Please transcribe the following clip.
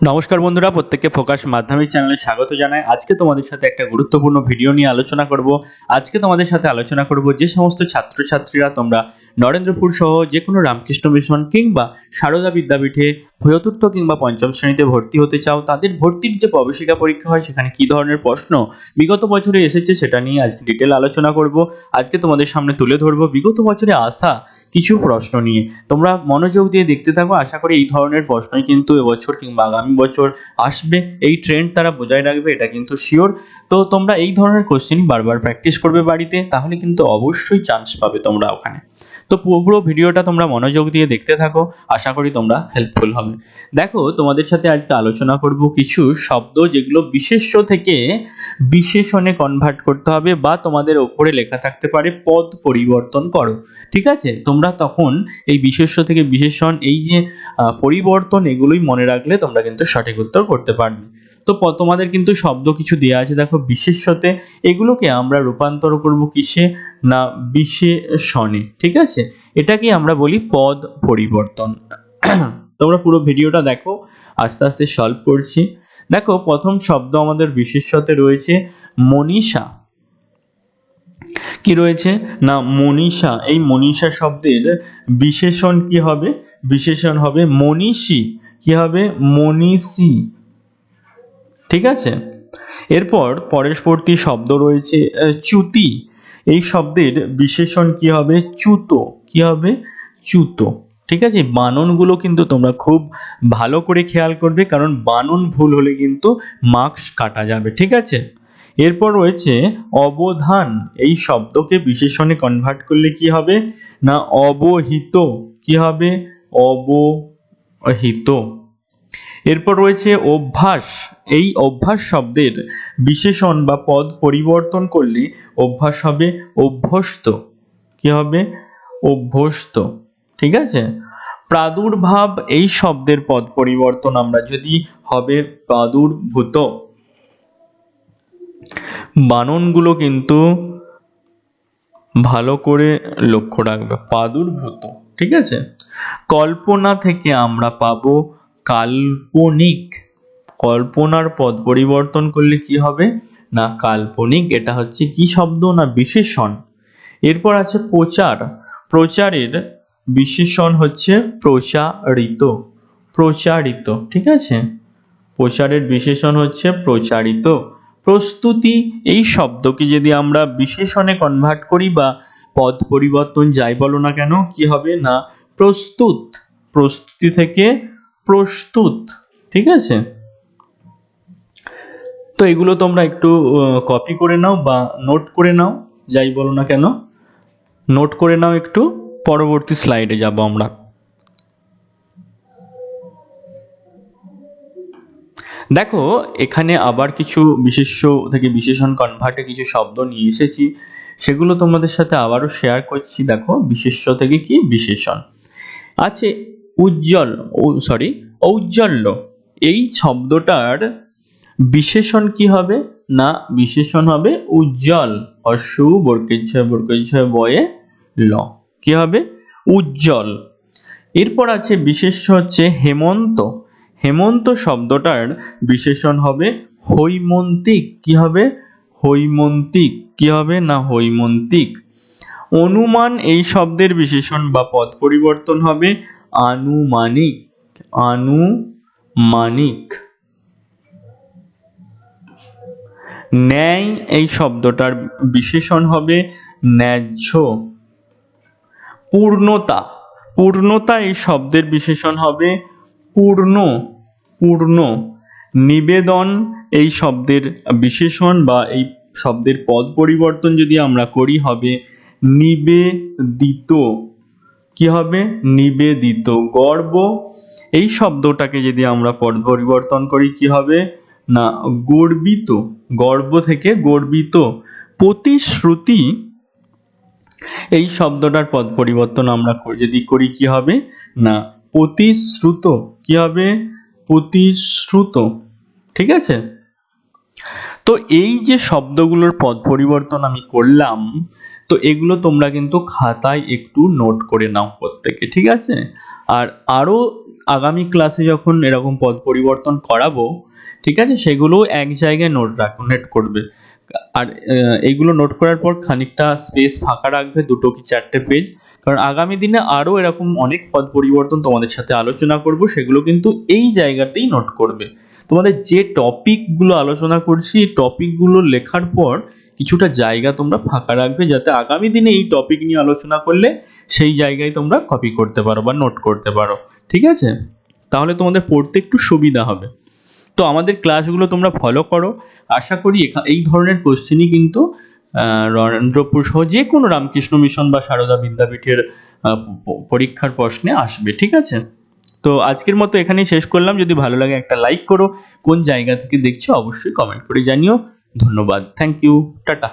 নমস্কার বন্ধুরা, প্রত্যেককে ফোকাস মাধ্যমিক চ্যানেলে স্বাগত জানাই। আজকে তোমাদের সাথে একটা গুরুত্বপূর্ণ ভিডিও নিয়ে আলোচনা করব। আজকে তোমাদের সাথে আলোচনা করব যে সমস্ত ছাত্রছাত্রীরা তোমরা নরেন্দ্রপুর সহ যে কোনো রামকৃষ্ণ মিশন কিংবা সারদা বিদ্যাপীঠে চতুর্থ কিংবা পঞ্চম শ্রেণীতে ভর্তি হতে চাও, তাদের ভর্তির যে প্রবেশিকা পরীক্ষা হয়, সেখানে কি ধরনের প্রশ্ন বিগত বছরে এসেছে সেটা নিয়ে আজকে ডিটেল আলোচনা করব। আজকে তোমাদের সামনে তুলে ধরবো বিগত বছরে আসা কিছু প্রশ্ন নিয়ে। তোমরা মনোযোগ দিয়ে দেখতে থাকো, আশা করি এই ধরনের প্রশ্নই কিন্তু এবছর কিংবা আগামী বছর আসবে, এই ট্রেন্ড তারা বজায় রাখবে, এটা কিন্তু শিওর তো তোমরা এই ধরনের কোশ্চেন বারবার প্র্যাকটিস করবে বাড়িতে, তাহলে কিন্তু অবশ্যই চান্স পাবে তোমরা ওখানে। তো পুরো ভিডিওটা তোমরা মনোযোগ দিয়ে দেখতে থাকো, আশা করি তোমরা হেল্পফুল হবে। দেখো, তোমাদের সাথে আজকে আলোচনা করব কিছু শব্দ যেগুলো বিশেষ্য থেকে বিশেষণে কনভার্ট করতে হবে বা তোমাদের ওপরে লেখা থাকতে পারে, পদ পরিবর্তন করো। ঠিক আছে? তোমরা তখন এই বিশেষ্য থেকে বিশেষণ, এই যে পরিবর্তন, এগুলোই মনে রাখলে তোমরা কিন্তু সঠিক উত্তর করতে পারবে। তো তোমাদের কিন্তু শব্দ কিছু দেওয়া আছে, দেখো, বিশেষ্যতে। এগুলোকে আমরা রূপান্তর করব কিসে? না, বিশেষণে, ঠিক আছে? এটাকে আমরা বলি পদ পরিবর্তন। তোমরা পুরো ভিডিওটা দেখো, আস্তে আস্তে সলভ করছি। দেখো, প্রথম শব্দ আমাদের বিশেষ্যতে রয়েছে, মনীষা। কি রয়েছে? না, মনীষা। এই মনীষা শব্দের বিশেষণ কি হবে? বিশেষণ হবে মনীষী। কি হবে? মনীষী ঠিক আছে? এরপর পরস্পর্তী শব্দ রয়েছে চ্যুতি। এই শব্দের বিশেষণ কি হবে? চ্যুত। কি হবে? চ্যুত। ঠিক আছে? বাননগুলো কিন্তু তোমরা খুব ভালো করে খেয়াল করবে, কারণ বানন ভুল হলে কিন্তু মার্কস কাটা যাবে। ঠিক আছে? এরপর রয়েছে অবধান। এই শব্দকে বিশেষণে কনভার্ট করলে কি হবে? না, অবহিত। কি হবে? অবহিত এরপর রয়েছে অভ্যাস। এই অভ্যাস শব্দের বিশেষণ বা পদ পরিবর্তন করলে অভ্যাস হবে অভ্যস্ত। কি হবে? অভ্যস্ত। ঠিক আছে? প্রাদুর্ভাব এই শব্দের পদ পরিবর্তন আমরা যদি হবে প্রাদুর্ভূত। বাননগুলো কিন্তু ভালো করে লক্ষ্য রাখবে। প্রাদুর্ভূত। ঠিক আছে? কল্পনা থেকে আমরা পাবো কাল্পনিক। কল্পনার পদ পরিবর্তন করলে কি হবে? না, কাল্পনিক, এটা হচ্ছে কি শব্দ না বিশেষণ? এরপর আছে প্রচার। প্রচারের বিশেষণ হচ্ছে প্রচারিত। প্রচারিত, ঠিক আছে? প্রচারের বিশেষণ হচ্ছে প্রচারিত। প্রস্তুতি, এই শব্দকে যদি আমরা বিশেষণে কনভার্ট করি বা পদ পরিবর্তন যাই বলো না কেন, কি হবে? না, প্রস্তুত। প্রস্তুতি থেকে প্রস্তুত। ঠিক আছে? তো এগুলো তোমরা একটু কপি করে নাও বা নোট করে নাও, যাই বলো না কেন। নোট করে নাও একটু, পরবর্তী স্লাইডে যাব আমরা। দেখো, এখানে আবার কিছু বিশেষ্য থেকে বিশেষণ কনভার্টে কিছু শব্দ নিয়ে এসেছি। সেগুলো তোমাদের সাথে আবারও শেয়ার করছি, দেখো, বিশেষ্য থেকে কি? বিশেষণ। আছে উজ্জ্বল সরি ঔজ্জ্বল্য। এই শব্দটার বিশেষণ কি হবে? না, বিশেষণ হবে উজ্জ্বল। অসু বর্গেচ্ছয় বর্গেচ্ছয় বয়ে ল। কি হবে? উজ্জ্বল। এরপর আছে বিশেষ্য হচ্ছে হেমন্ত। হেমন্ত শব্দটার বিশেষণ হবে হৈমন্তিক। কি হবে? হৈমন্তিক। কি হবে না হৈমন্তিক? অনুমান এই শব্দের বিশেষণ বা পদ পরিবর্তন হবে আনুমানিক। আনুমানিক। ন্যায় এই শব্দটার বিশেষণ হবে ন্যায্য। পূর্ণতা। পূর্ণতা এই শব্দের বিশেষণ হবে পূর্ণ। পূর্ণ। নিবেদন, এই শব্দের বিশেষণ বা এই শব্দের পদ পরিবর্তন যদি আমরা করি হবে নিবেদিত। কি হবে? নিবেদিত। গর্ব। এই শব্দটাকে যদি আমরা পদ পরিবর্তন করি, কি হবে? না, গর্বিত। গর্ব থেকে গর্বিত। প্রতিশ্রুতি। এই শব্দটার পদ পরিবর্তন আমরা যদি করি, কি হবে? না, প্রতিশ্রুত। কি হবে? প্রতিশ্রুত, ঠিক আছে? তো এই যে শব্দগুলোর পদ পরিবর্তন আমি করলাম, তো এগুলো তোমরা কিন্তু খাতায় একটু নোট করে নাও প্রত্যেকে, ঠিক আছে? আর আরও আগামী ক্লাসে যখন এরকম পদ পরিবর্তন করাবো, ঠিক আছে? সেগুলো এক জায়গায় নোট রাখ নোট করবে। আর এইগুলো নোট করার পর খানিকটা স্পেস ফাঁকা রাখবে দুটো কি চারটে পেজ কারণ আগামী দিনে আরও এরকম অনেক পদ পরিবর্তন তোমাদের সাথে আলোচনা করব, সেগুলো কিন্তু এই জায়গাতেই নোট করবে। তোমাদের যে টপিকগুলো আলোচনা করছি, এই টপিকগুলো লেখার পর কিছুটা জায়গা তোমরা ফাঁকা রাখবে, যাতে আগামী দিনে এই টপিক নিয়ে আলোচনা করলে সেই জায়গায় তোমরা কপি করতে পারো বা নোট করতে পারো। ঠিক আছে? তাহলে তোমাদের পড়তে একটু সুবিধা হবে। তো আমাদের ক্লাসগুলো তোমরা ফলো করো। আশা করি এই ধরনের কোশ্চেনই কিন্তু রণেন্দ্রপুর সহ যে কোনো রামকৃষ্ণ মিশন বা সারদা বিদ্যাপীঠের পরীক্ষার প্রশ্নে আসবে, ঠিক আছে? তো আজকের মতো এখানেই শেষ করলাম। যদি ভালো লাগে একটা লাইক করো। কোন জায়গা থেকে দেখছ অবশ্যই কমেন্ট করে জানিও। ধন্যবাদ। Thank you tata.